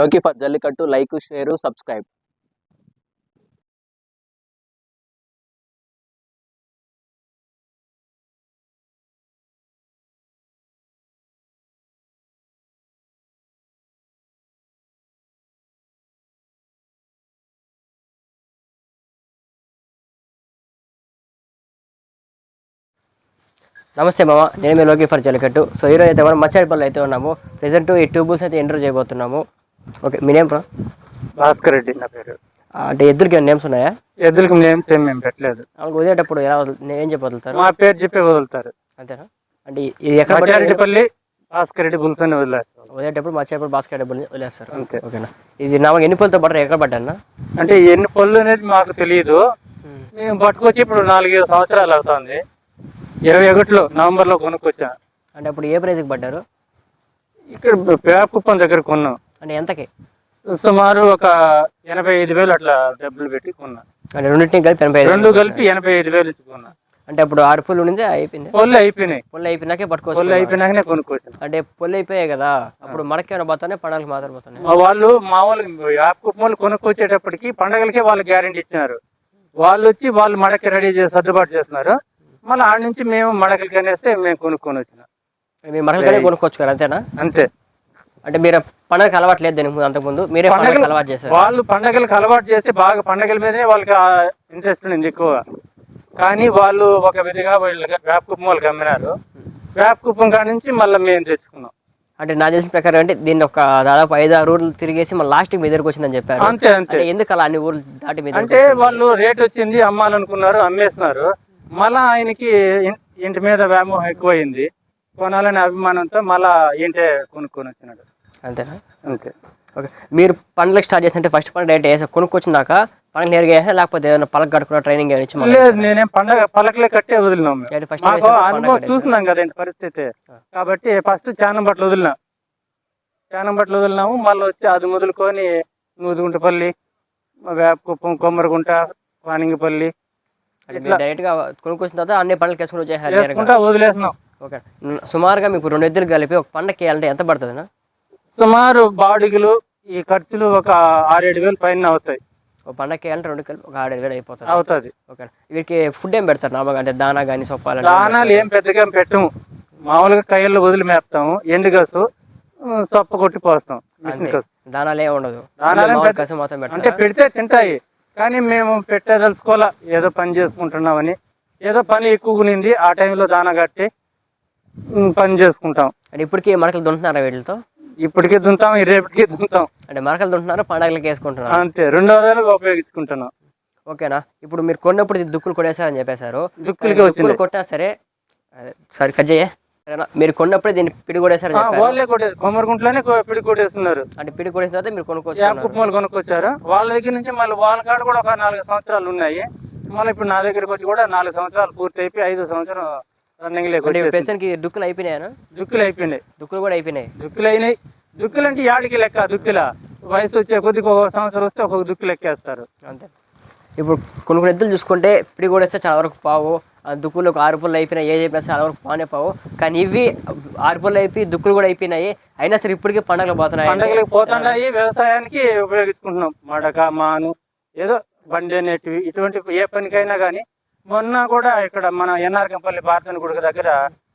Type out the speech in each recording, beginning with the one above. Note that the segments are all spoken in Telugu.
లోకి for Jallikattu like share subscribe నమస్తే మామ నేను మీ లోకి ఫర్ జల్లికట్టు సో ఈరోజు అయితే మనం మచ్చాడిపల్లి అయితే ఉన్నాము. ప్రెసెంట్ ఈ ట్యూబుల్స్ అయితే ఎంటర్ చేయబోతున్నాము. ఓకే మీ నేమ్ బ్రో భాస్కర్ రెడ్డి నా పేరు. అంటే ఎద్దులకి నేమ్స్ ఉన్నాయా? ఎద్దులకు నేమ్స్ ఏం మేము పెట్టలేదు. వాళ్ళకి వదిలేటప్పుడు ఎలా వదులు ఏం చెప్పి వదులుతారు? మా పేరు చెప్పి వదులుతారు. అంతేనా? అంటే ఇది ఎక్కడ పడితే మచ్చారెడ్డిపల్లి భాస్కర్ రెడ్డి బుల్స్ అని వదిలేస్తాం. వదిలేటప్పుడు మచ్చాడిపల్లి బాస్కెట్ డబ్బులు వదిలేస్తారు. అంతే. ఓకేనా? ఇది నా ఎన్ని పళ్ళతో పడరు ఎక్కడ పడ్డానా? అంటే ఎన్ని పళ్ళు అనేది మాకు తెలియదు మేము. పట్టుకొచ్చి ఇప్పుడు నాలుగైదు సంవత్సరాలు అవుతుంది. ఇరవై ఒకటిలో నవంబర్లో కొనుక్కొచ్చా. అంటే అప్పుడు ఏ ప్రైజ్కి పడ్డారు? ఇక్కడ పేపకుప్పం దగ్గర కొన్నాం. అంటే ఎంతకి? సుమారు ఒక ఎనభై ఐదు వేలు అట్లా డబ్బులు పెట్టి కొన్నా. అంటే రెండింటిని కలిపి ఎనభై రెండు కలిపి ఎనభై ఐదు వేలు ఇచ్చి కొన్నా. అంటే అప్పుడు ఆరు పుల్లు ఉండింది అయిపోయింది? పళ్ళు అయిపోయినాయి. పుల్లు అయిపోయినాకే పట్టుకోవచ్చు అయిపోయినాకనే కొనుక్కొచ్చాను. అంటే పుల్లు అయిపోయాయి కదా అప్పుడు మడకేమైనా పోతానే పండగలకి మాత్రం పోతానే? మా వాళ్ళు మామూలు యాప్ కుప్పలు కొనుక్కొచ్చేటప్పటికి పండగలకే వాళ్ళు గ్యారెంటీ ఇచ్చినారు. వాళ్ళు వచ్చి వాళ్ళు మడక రెడీ చేసి సర్దుబాటు చేస్తున్నారు. మళ్ళీ ఆడ నుంచి మేము మడకలకి అనేస్తే మేము కొనుక్కొని వచ్చినాం. మీరు మరకలే కొనుక్కోవచ్చు కదా అంతేనా? అంతే. అంటే మీరు పండగకి అలవాటు లేదు దీనికి ముందు అంతకుముందు. మీరే పండగకి పండగలు- అలవాటు చేశారు. వాళ్ళు పండగలకు అలవాటు చేసి బాగా పండగల మీదనే వాళ్ళకి ఇంట్రెస్ట్ ఉంది ఎక్కువ కానీ వాళ్ళు ఒక విధిగా వీళ్ళకి వేప కుప్పం వాళ్ళకి అమ్మినారు వేప కుప్పం కాడ నుంచి మళ్ళీ మేము తెచ్చుకున్నాం. అంటే నా తెలిసిన ప్రకారం అంటే దీన్ని ఒక దాదాపు ఐదు ఆరు ఊర్లు తిరిగేసి మళ్ళీ లాస్ట్ మీ దగ్గరకు వచ్చిందని చెప్పారు. అంతే అంతే. ఎందుకు అలా అన్ని ఊర్లు దాటి మీ దగ్గరకు అంటే? వాళ్ళు రేట్ వచ్చింది అమ్మాలనుకున్నారు అమ్మేస్తున్నారు. మళ్ళా ఆయనకి ఇంటి మీద వ్యామోహం ఎక్కువైంది. కొనాలనే అభిమానంతో మళ్ళా ఏంటే కొనుక్కొని వచ్చినాడు. అంతేనా? అంతే. ఓకే. మీరు పండ్లకు స్టార్ట్ చేస్తుంటే ఫస్ట్ పండుగ డైరెక్ట్ వేసా కొనుక్కొచ్చిన దాకా పండుగ నేరుగా వేసా లేకపోతే ఏదైనా పలక కట్టుకున్న ట్రైనింగ్ ఏమైనా లేదు నేనేం పండగ పలకలే కట్టే వదిలినాం ఫస్ట్ అనుభవం. చూస్తున్నాం కదండి పరిస్థితి. కాబట్టి ఫస్ట్ చానం బట్టలు వదిలినా. చానం బట్టలు వదిలినాము మళ్ళీ వచ్చి అది మొదలుకొని నూదుగుంటపల్లి వేపకుప్పం కొమ్మరగుంట మీరు డైరెక్ట్గా కొనుక్కొచ్చిన తర్వాత అన్ని పండ్లకి వేసుకుని వచ్చేసారు వదిలేసినాం. ఓకే. సుమారుగా మీకు రెండు ఎద్దులు కలిపి ఒక పండగకి వేయాలంటే ఎంత పడుతుందినా సుమారు బాడుగులు ఈ ఖర్చులు ఒక ఆరేడు వేలు పైన అవుతాయి. ఒక పండగకి వేయాలంటే రెండు కలిపి ఒక ఆరు వేలు అయిపోతుంది అవుతుంది. ఓకే. వీరికి ఫుడ్ ఏం పెడతారు? నార్మల్గా అంటే దానా కానీ సొప్పాలని దానాలు ఏం పెద్దగా పెట్టము. మామూలుగా కయ్యల్లో వదిలి మేపుతాము. ఎండుగసు సొప్ప కొట్టి పోస్తాం. మిషన్ దానాలు ఏమి ఉండదు. దానాలు మాత్రం అంటే పెడితే తింటాయి. కానీ మేము పెట్టేదలుచుకోవాలా? ఏదో పని చేసుకుంటున్నామని. ఏదో పని ఎక్కువ నింది ఆ టైంలో దానా కట్టి పని చేసుకుంటాం. అంటే ఇప్పటికీ మరకలు దుంటున్నారా వీటితో? ఇప్పటికీ దుంతాం రేపటికి దుంతాం. అంటే మరకలు దుంటున్నారు పండగలకి వేసుకుంటున్నారు. అంతే రెండో వేలకు ఉపయోగించుకుంటున్నాం. ఓకేనా? ఇప్పుడు మీరు కొన్నప్పుడు దుక్కులు కొట్టేశారని చెప్పేశారు. దుక్కులకి దుక్కులు కొట్టినా సరే సరే కట్ చేయే. మీరు కొన్నప్పుడే దీన్ని పిడి చెప్పారు. వాళ్ళే కొట్టే కొమ్మరిగుంట్లోనే పిడి కొట్టేస్తున్నారు. అంటే పిడి కొట్టేసిన తర్వాత మీరు కొనుక్కోవచ్చు యాప్ కొనుక్కొచ్చారు? వాళ్ళ దగ్గర నుంచి మళ్ళీ వాళ్ళ కాడ కూడా ఒక నాలుగు సంవత్సరాలు ఉన్నాయి. మళ్ళీ ఇప్పుడు నా దగ్గరకు వచ్చి కూడా నాలుగు సంవత్సరాలు పూర్తి అయిపోయి ఐదో సంవత్సరం రన్నింగ్ లేక అంటే వచ్చేసింది. ప్రస్తుతానికి దుక్కులు అయిపోయినాయా దుక్కులు అయిపోయినాయి. దుక్కులు కూడా అయిపోయినాయి. దుక్కులు అయినాయి. దుక్కులు అంటే యాడికి లెక్క? దుక్కుల? వయసు వచ్చే కొద్దిగా ఒక సంవత్సరం వస్తే ఒక్కొక్క దుక్కు లెక్కేస్తారు అంతే. ఇప్పుడు కొన్ని కొన్ని ఎద్దులు చూసుకుంటే పిడి కొడేస్తే చాలా వరకు పావు. ఆ దుక్కులు ఒక ఆరు పుల్లలు అయిపోయినాయి. ఏ చెప్పినా చాలా వరకు పానే పావు. కానీ ఇవి ఆరు పుల్లలు అయిపోయి దుక్కులు కూడా అయిపోయినాయి. అయినా సరే ఇప్పటికీ పండగలు పోతున్నాయి? పండగలకు పోతున్నాయి. వ్యవసాయానికి ఉపయోగించుకుంటున్నాం. మడక మాను ఏదో బండి అనేటివి ఇటువంటి ఏ పనికైనా కానీ మొన్న కూడా ఇక్కడ మన ఎన్ఆర్కంపల్లి భారతని గుడి దగ్గర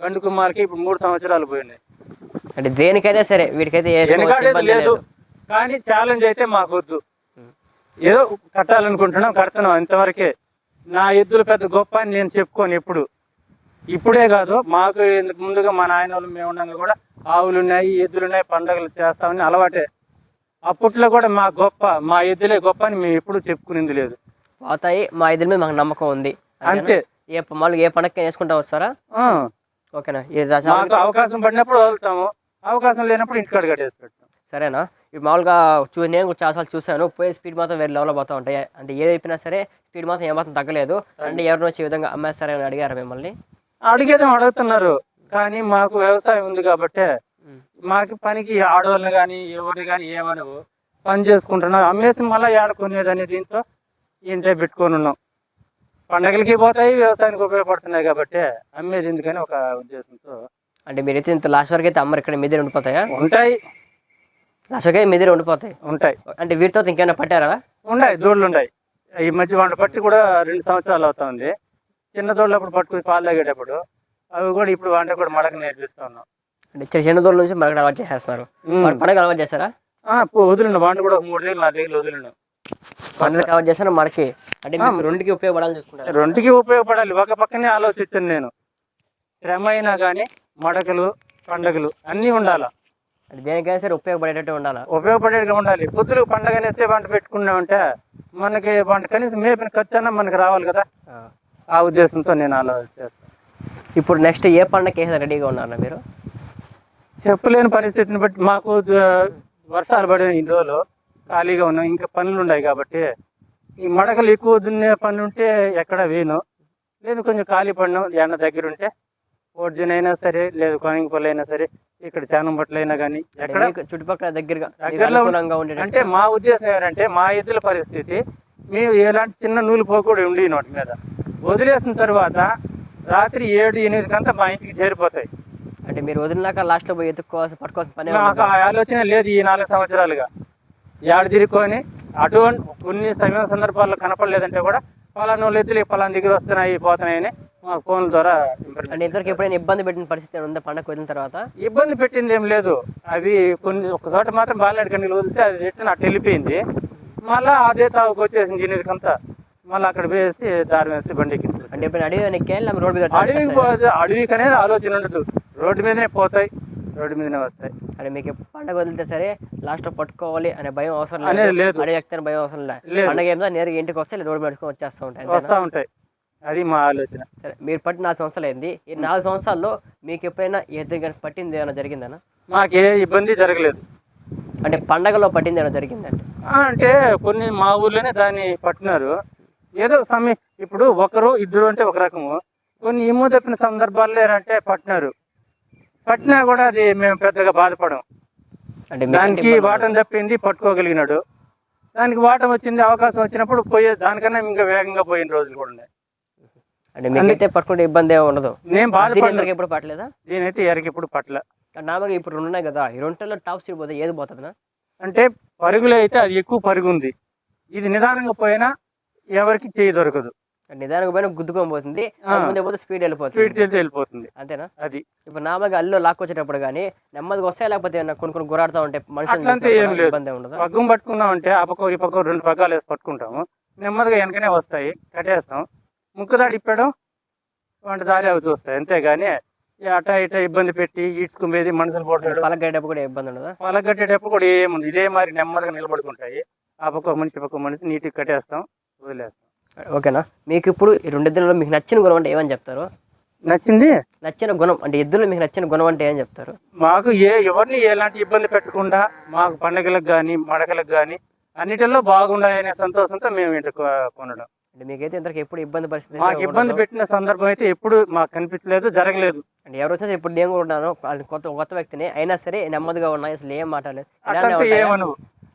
బండి కుమ్మాలకి ఇప్పుడు మూడు సంవత్సరాలు పోయినాయి అంటే దేనికైనా సరే వెనకాడేది ఇబ్బంది లేదు. కానీ ఛాలెంజ్ అయితే మాకు వద్దు ఏదో కట్టాలనుకుంటున్నాం కడుతున్నాం అంతవరకే నా ఎద్దులు పెద్ద గొప్ప అని నేను చెప్పుకోను ఎప్పుడు. ఇప్పుడే కాదు మాకు ఇంతకు ముందుగా మా నాయన వాళ్ళు మేము ఉండగా కూడా ఆవులు ఉన్నాయి ఎద్దులు ఉన్నాయి పండగలు చేస్తామని అలవాటే. అప్పట్లో కూడా మా గొప్ప మా ఎద్దులే గొప్ప అని మేము ఎప్పుడు చెప్పుకునేది లేదు. పోతాయి మా ఇద్దరి మీద మాకు నమ్మకం ఉంది. అంతే. ఏ మళ్ళీ ఏ పండగకి వేసుకుంటా వస్తారా? ఓకేనా? మాకు అవకాశం పడినప్పుడు వదులుతాము. అవకాశం లేనప్పుడు ఇంటికాడ కట్టేసి పెడతాం. సరేనా? ఇప్పుడు మామూలుగా చూ నేను చాలాసార్లు చూశాను. పోయే స్పీడ్ మాత్రం వేరే లెవెల్లో పోతా ఉంటాయి. అంటే ఏది అయిపోయినా సరే స్పీడ్ మాత్రం ఏమాత్రం తగ్గలేదు. అంటే ఎవరిని వచ్చి ఈ విధంగా అమ్మేస్తారని అడిగారు మిమ్మల్ని. అడిగేదేం అడుగుతున్నారు. కానీ మాకు వ్యవసాయం ఉంది కాబట్టి. మాకు పనికి ఆడవాళ్ళని కానీ ఎవరిని కానీ ఏమనవు. పని చేసుకుంటున్నాం. అమ్మేసి మళ్ళీ ఏడుకునేదని దీంతో ఇంటే పెట్టుకొని ఉన్నాం. పండగలకి పోతాయి వ్యవసాయానికి ఉపయోగపడుతున్నాయి కాబట్టి అమ్మేది ఎందుకని ఒక ఉద్దేశంతో. అంటే మీరైతే ఇంత లాస్ట్ వరకు అయితే అమ్మరు ఇక్కడ మీదే ఉండిపోతాయా? ఉంటాయి. అసలుకే మీ దగ్గర ఉండిపోతాయి? ఉంటాయి. అంటే వీటితో ఇంకేమైనా పట్టారా? ఉన్నాయి దూడలు ఉన్నాయి. ఈ మధ్య వంట పట్టి కూడా రెండు సంవత్సరాలు అవుతుంది. చిన్న దూడలు అప్పుడు పట్టుకుని పాలు తాగేటప్పుడు అవి కూడా ఇప్పుడు వంట కూడా మడక నేర్పిస్తా ఉన్నాం. అంటే చిన్న చిన్న దూరం నుంచి మనకి అలవాటు చేసేస్తున్నారు. పండుగ అలవాటు చేస్తారా? వదిలిన వంట కూడా మూడు దగ్గర నా దగ్గర వదిలిన పండుగ అలవాటు చేస్తారా మనకి అంటే మీకు రెండుకి ఉపయోగపడాలని చూసుకుంటారు? రెండుకి ఉపయోగపడాలి. ఒక పక్కనే ఆలోచించాను నేను. శ్రమ అయినా కానీ మడకలు పండగలు అన్నీ ఉండాలి? అంటే దేనికైనా సరే ఉపయోగపడేటట్టు ఉండాలా? ఉపయోగపడేట్టుగా ఉండాలి. పొద్దులు పండగ అనేస్తే వంట పెట్టుకున్నామంటే మనకి వంట కనీసం మేపిన ఖర్చు అన్నా మనకి రావాలి కదా? ఆ. ఉద్దేశంతో నేను ఆలోచన చేస్తాను. ఇప్పుడు నెక్స్ట్ ఏ పండగకి వేసేది రెడీగా ఉన్నారా మీరు? చెప్పలేని పరిస్థితిని బట్టి మాకు వర్షాలు పడిన రోజులు ఖాళీగా ఉన్నాం. ఇంకా పనులు ఉన్నాయి కాబట్టి ఈ మడకలు ఎక్కువ దున్నే పనులు ఉంటే ఎక్కడ వేయను లేదు కొంచెం ఖాళీ పడిన. ఎండ దగ్గర ఉంటే ఓర్జిన్ అయినా సరే లేదు కోయంగపల్లి అయినా సరే ఇక్కడ చానంబట్లు అయినా కానీ ఎక్కడ చుట్టుపక్కల దగ్గరగా దగ్గరలో అంటే మా ఉద్దేశం ఏంటంటే మా ఎద్దుల పరిస్థితి మేము ఎలాంటి చిన్న నూలు పోకూడదు ఉండి నోటి మీద. వదిలేసిన తర్వాత రాత్రి ఏడు ఎనిమిదికంతా మా ఇంటికి చేరిపోతాయి. అంటే మీరు వదిలినాక లాస్ట్లో పోయి ఎత్తుక్కోవాల్సి పట్టుకోవాల్సిన పని నాకు ఆ ఆలోచన లేదు ఈ నాలుగు సంవత్సరాలుగా. ఏడు తిరుక్కొని అటువంటి కొన్ని సమయ సందర్భాల్లో కనపడలేదంటే కూడా పలానా వాళ్ళు ఎద్దులు పలానా దగ్గర వస్తున్నాయి పోతున్నాయని మాకు ఫోన్ల ద్వారా అంటే ఇద్దరికి ఎప్పుడైనా ఇబ్బంది పెట్టిన పరిస్థితి ఉందా పండగ వదిలిన తర్వాత? ఇబ్బంది పెట్టింది ఏం లేదు. అవి కొన్ని ఒక చోట మాత్రం బాలనాడు కండిలు వదిలితే అది రిటర్న్ అటు వెళ్ళిపోయింది. మళ్ళా అదే తావుకు వచ్చేసింది ఎనిమిదికంతా మళ్ళీ అక్కడ వేసి దారి వేసి బండికి అంటే ఎప్పుడైనా అడవి పోతే అడవికి అనేది ఆలోచన ఉండదు. రోడ్డు మీదనే పోతాయి. రోడ్డు మీదనే వస్తాయి. అంటే మీకు పండగ వదిలితే సరే లాస్ట్లో పట్టుకోవాలి అనే భయం అవసరం లేదు. అడవి ఎక్కని భయం అవసరం లేదు. పండగ ఏమో నేరుగా ఇంటికి వస్తే రోడ్డు పెట్టుకొని వచ్చేస్తూ ఉంటాయి? వస్తూ ఉంటాయి. అది మా ఆలోచన. సరే మీరు పట్టి నాలుగు సంవత్సరాలు అయింది ఈ నాలుగు సంవత్సరాల్లో మీకు ఎప్పుడైనా ఎదురు కానీ పట్టింది ఏమైనా జరిగిందనా? మాకే ఇబ్బంది జరగలేదు. అంటే పండగలో పట్టింది ఏమైనా జరిగిందంటే అంటే కొన్ని మా ఊర్లోనే దాన్ని పట్టినారు. ఏదో సమయం ఇప్పుడు ఒకరు ఇద్దరు అంటే ఒక రకము. కొన్ని ఇమ్ము తప్పిన సందర్భాల్లో ఏంటంటే పట్టినారు. పట్టినా కూడా అది మేము పెద్దగా బాధపడం అంటే దానికి వాటం తప్పింది పట్టుకోగలిగినాడు. దానికి వాటం వచ్చింది అవకాశం వచ్చినప్పుడు పోయే దానికన్నా ఇంకా వేగంగా పోయిన రోజులు కూడా ఉన్నాయి. అంటే మీకైతే పట్టుకుంటే ఇబ్బంది ఉండదు. నేను బాధపడిన. దీని ఎప్పుడు పట్టలేదా? నేనైతే ఎరకి ఇప్పుడు పట్ల నామగా ఇప్పుడు రెండు ఉన్నాయి కదా ఈ రెండులో టాప్ స్పీడ్ పోతే ఏది పోతుందా అంటే పరుగులో అయితే అది ఎక్కువ పరుగు ఉంది ఇది నిదానంగా పోయినా ఎవరికి చేయి దొరకదు. నిదానంగా పోయినా గుద్దుకొని పోతుంది. ముందే పోతే స్పీడ్ వెళ్ళిపోతుంది. స్పీడ్ వెళ్ళిపోతుంది. అంతేనా? అది. ఇప్పుడు నామగా అల్లు లాక్కొచ్చేటప్పుడు కానీ నెమ్మదిగా వస్తాయి? లేకపోతే కొన్ని కొన్ని గురాడుతూ ఉంటాయి మనుషులు. ఇబ్బంది ఉండదు? పగ్గం పట్టుకున్నామంటే ఆ పక్క ఈ పక్క రెండు పగ్గాలు వేసి పట్టుకుంటాము. నెమ్మదిగా వెనకనే వస్తాయి. కట్టేస్తాం. ముక్కుదాడి ఇప్పడం వంట దారి అవి చూస్తాయి. అంతేగాని అట ఇట ఇబ్బంది పెట్టి ఈడ్చుకునేది మనుషులు పోతాడు పలకేటప్పుడు కూడా ఇబ్బంది ఉండదు? పలగట్టేటప్పుడు కూడా ఏముంది. ఇదే మరి నెమ్మదిగా నిలబడుకుంటాయి. ఆ పక్క మనిషి పక్క మనిషి నీట్గా కట్టేస్తాం వదిలేస్తాం. ఓకేనా? మీకు ఇప్పుడు ఈ రెండు ఎద్దులలో మీకు నచ్చిన గుణం అంటే ఏమని చెప్తారు? నచ్చింది? నచ్చిన గుణం అంటే ఎద్దులో మీకు నచ్చిన గుణం అంటే ఏం చెప్తారు? మాకు ఏ ఎవరిని ఎలాంటి ఇబ్బంది పెట్టకుండా మాకు పండగలకు కానీ మడకలకు కానీ అన్నిటిలో బాగుండాయనే సంతోషంతో మేము ఇంటి కొనడం. అంటే మీకైతే ఇంతకు ఎప్పుడు ఇబ్బంది పరిస్థితి మాకు ఇబ్బంది. పెట్టిన సందర్భం అయితే ఎప్పుడు మాకు కనిపించలేదు జరగలేదు. అంటే ఎవరు వచ్చినా ఇప్పుడు నేను కూడా ఉన్నాను. కొత్త కొత్త వ్యక్తిని అయినా సరే నెమ్మదిగా ఉన్నాయి. అసలు ఏం మాట్లాడలేదు. ఇలానే ఉంటాయా? ఏమను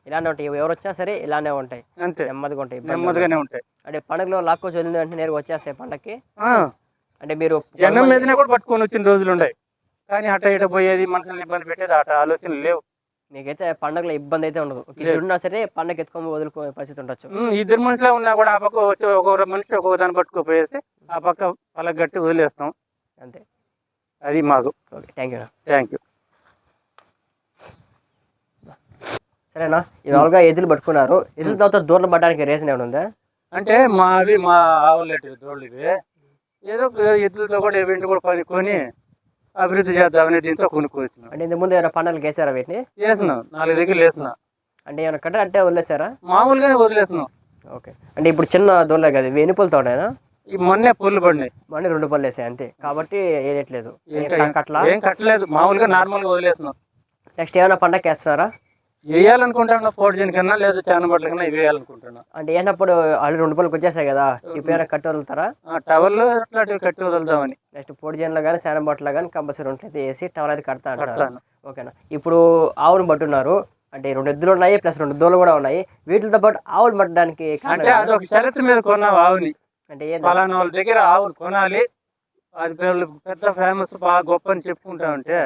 ఇలానే ఉంటాయి? ఎవరు వచ్చినా సరే ఇలానే ఉంటాయి. అంతే. నెమ్మదిగా ఉంటాయి నెమ్మదిగానే ఉంటాయి. అంటే పండుగలో లాక్కొచ్చి వదిలిన వెంటనే నేరుగా వచ్చేస్తాయి పండగకి అంటే మీరు జనం మీదనే కూడా పట్టుకొని వచ్చిన రోజులు ఉన్నాయి కానీ అట ఇట పోయేది మనుషులు ఇబ్బంది పెట్టేది అట ఆలోచనలు లేవు. మీకైతే పండగలో ఇబ్బంది అయితే ఉండదు. ఒక ఇద్దరు ఉన్నా సరే పండగ ఎత్తుకొని వదులుకునే పరిస్థితి ఉండొచ్చు. ఇద్దరు మనుషులే ఉన్నా కూడా ఆ పక్క వచ్చి ఒక్కొక్క మనిషి ఒక్కొక్క దాన్ని పట్టుకోపోయేసి ఆ పక్క పలగట్టి వదిలేస్తాం. అంతే. అది మాకు. Okay thank you thank you సరేనా మామూలుగా ఎదురు పట్టుకున్నారు. ఎదురు తర్వాత దూరం పడడానికి రీజన్ ఏమైనా ఉందా? అంటే మావి మా ఆవులేటివి దోళ్ళు ఇవి. ఏదో ఒక ఎద్దులతో కూడా వెంట కూడా పనుకొని అభివృద్ధి చేద్దామని దీంతో కొనుక్కొచ్చినాం అంటే ఇంతకు ముందు ఏమైనా పండుగలు వేసారా వీటిని? వేసినాం. నాలుగు దగ్గర వేసినాం. అంటే ఏమైనా కట్ట అంటే వదిలేసారా? మామూలుగానే వదిలేసినాం. ఓకే. అంటే ఇప్పుడు చిన్న దూరలే కదా ఇవి ఎన్ని ఈ మొన్నే పుల్లు పడినాయి. మళ్ళీ రెండు పళ్ళు వేసాయి అంతే. కాబట్టి వేయట్లేదు ఏం కట్టలేదు. మామూలుగా నార్మల్గా వదిలేసినాం. నెక్స్ట్ ఏమైనా పండగ వేస్తున్నారా వేయాలనుకుంటున్నా కన్నా లేదా చాలా బట్టల కన్నా ఇవి వేయాలనుకుంటున్నా. అంటే ఏంటప్పుడు ఆల్రెడీ రెండు వచ్చేసాయి కదా ఇప్పుడు కట్టి వదులుతారా? అట్లాంటివి కట్టి వదులుదామని. నెక్స్ట్ జన్లో కానీ బట్టలో కానీ కంపల్సరీ ఉంటే వేసి టవల్ అయితే కడతా అంటారు. ఓకేనా? ఇప్పుడు ఆవును పట్టున్నారు అంటే రెండు ఎద్దులు ఉన్నాయి ప్లస్ రెండు దూలు కూడా ఉన్నాయి. వీటితో పాటు ఆవులు పట్టడానికి కారణం అంటే అదొక షరతు మీద కొన్నావు ఆవుని. అంటే? పలానా వాళ్ళ దగ్గర ఆవులు కొనాలి. పేర్లు పెద్ద ఫేమస్ బాగా గొప్ప అని చెప్పుకుంటా ఉంటే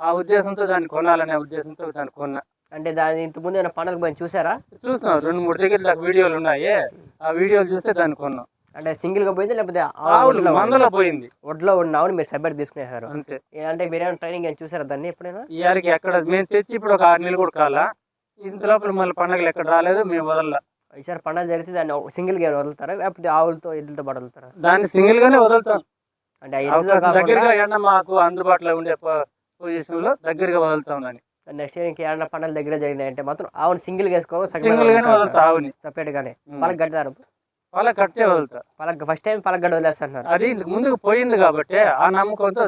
ఆ ఉద్దేశంతో దాన్ని కొనాలనే ఉద్దేశంతో దాన్ని కొన్నా. అంటే దాని ఇంత ముందు ఏమైనా పండగ పోయి చూసారా? చూసినాం. రెండు మూడు దగ్గర వీడియోలు ఉన్నాయి. ఆ వీడియోలు చూస్తే దాన్ని కొన్నాం. అంటే సింగిల్గా పోయింది లేకపోతే ఆవులు మందలో పోయింది. ఒడ్లో ఉన్న ఆవుని మీరు సెపరేట్ తీసుకునేసారు అంతే. అంటే మీరేమైనా ట్రైనింగ్ ఏమైనా చూసారా దాన్ని ఎప్పుడైనా? ఇయారికి ఎక్కడ మేము తెచ్చి ఇప్పుడు ఒక ఆరు నెలలు కూడా కాలా ఇంత లోపల మళ్ళీ పండగలు ఎక్కడ రాలేదు మేము వదల ఈసారి పండగ జరిగితే దాన్ని సింగిల్గా వదులుతారా? లేకపోతే ఆవులతో ఎద్దులతో పాటు వదులుతారా? దాన్ని సింగిల్ గానే వదులుతాం. అంటే దగ్గరగా ఎండ మాకు అందుబాటులో ఉండే పొజిషన్లో దగ్గరగా వదులుతాం దాన్ని. నెక్స్ట్ ఇయర్ ఇంకా ఏమన్నా పండుగల దగ్గర జరిగినాయంటే మాత్రం ఆవుని సింగిల్ వేసుకోవాలి సపరేట్ గానే ఉమ్. పలక గడ్డారు వాళ్ళ కట్టే వదులుతా పలక ఫస్ట్ టైం పలక గడ్డ వదిలేస్తున్నారు అది ముందుకు పోయింది కాబట్టి ఆ నమ్మకంతో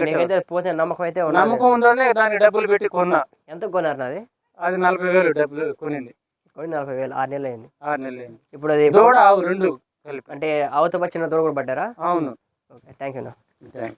నేనైతే పోతే నమ్మకం అయితే నమ్మకం ఉందనే దానికి డబ్బులు పెట్టి కొన్నా. ఎంత కొన్నారు నాది? అది నలభై వేలు డబ్బులు కొనింది. కొన్ని నలభై వేలు ఆరు నెలలు అయింది. ఆరు నెలలు అయింది. ఇప్పుడు అది దూడ ఆవు రెండు కలిపి. అంటే ఆవుతో వచ్చిన దూడ కూడా పడ్డారా? అవును. Okay thank you thanks.